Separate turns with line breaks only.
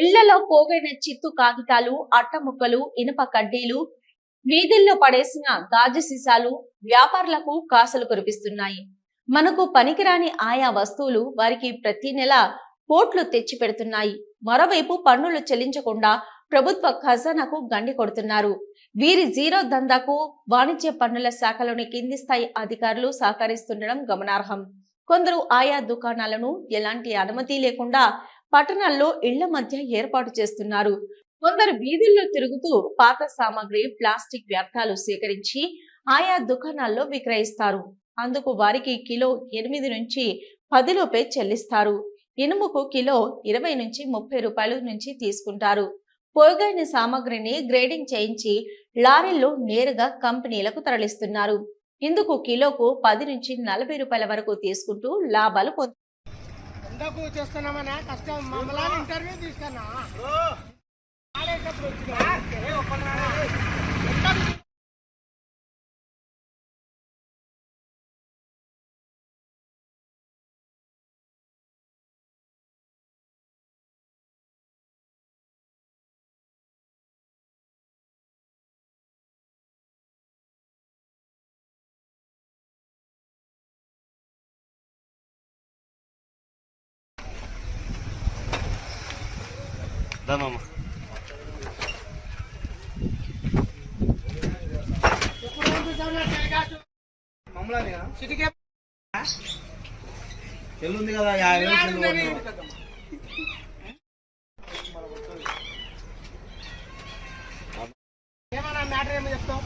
ఇళ్ళలో పోగైన చిత్తు కాగితాలు అట్టముక్కలు ఇనుప కడ్డీలు వీధుల్లో పడేసిన గాజు సీసాలు వ్యాపారులకు కాసులు కురిపిస్తున్నాయి. మనకు పనికిరాని ఆయా వస్తువులు వారికి ప్రతి నెల కోట్లు తెచ్చి పెడుతున్నాయి. మరోవైపు పన్నులు చెల్లించకుండా ప్రభుత్వ ఖజానాకు గండి కొడుతున్నారు. వీరి జీరో దందాకు వాణిజ్య పన్నుల శాఖలోని కింది స్థాయి అధికారులు సహకరిస్తుండడం గమనార్హం. కొందరు ఆయా దుకాణాలను ఎలాంటి అనుమతి లేకుండా పట్టణాల్లో ఇళ్ళ మధ్య ఏర్పాటు చేస్తున్నారు. కొందరు వీధుల్లో తిరుగుతూ పాత సామాగ్రి ప్లాస్టిక్ వ్యర్థాలు సేకరించి ఆయా దుకాణాల్లో విక్రయిస్తారు. అందుకు వారికి కిలో ఎనిమిది నుంచి పది చెల్లిస్తారు. ఇనుముకు కిలో ఇరవై నుంచి ముప్పై రూపాయల నుంచి తీసుకుంటారు. పోగైన సామాగ్రిని గ్రేడింగ్ చేయించి లారీల్లో నేరుగా కంపెనీలకు తరలిస్తున్నారు. ఇందుకు కిలోకు పది నుంచి నలభై రూపాయల వరకు తీసుకుంటూ లాభాలు పొందుతున్నారు
ఎందుకు చేస్తున్నామనే కష్టం. మమ్మల్ని ఇంటర్వ్యూ తీసుకున్నా.
దా మామ
ఎప్పుడు పంపిస్తావు నా టెలికాస్ట్? సిటీకే
ఎల్లుంది కదా యాభై వేలు
ఏమన్నా మ్యాటర్ ఏమో చెప్తావు?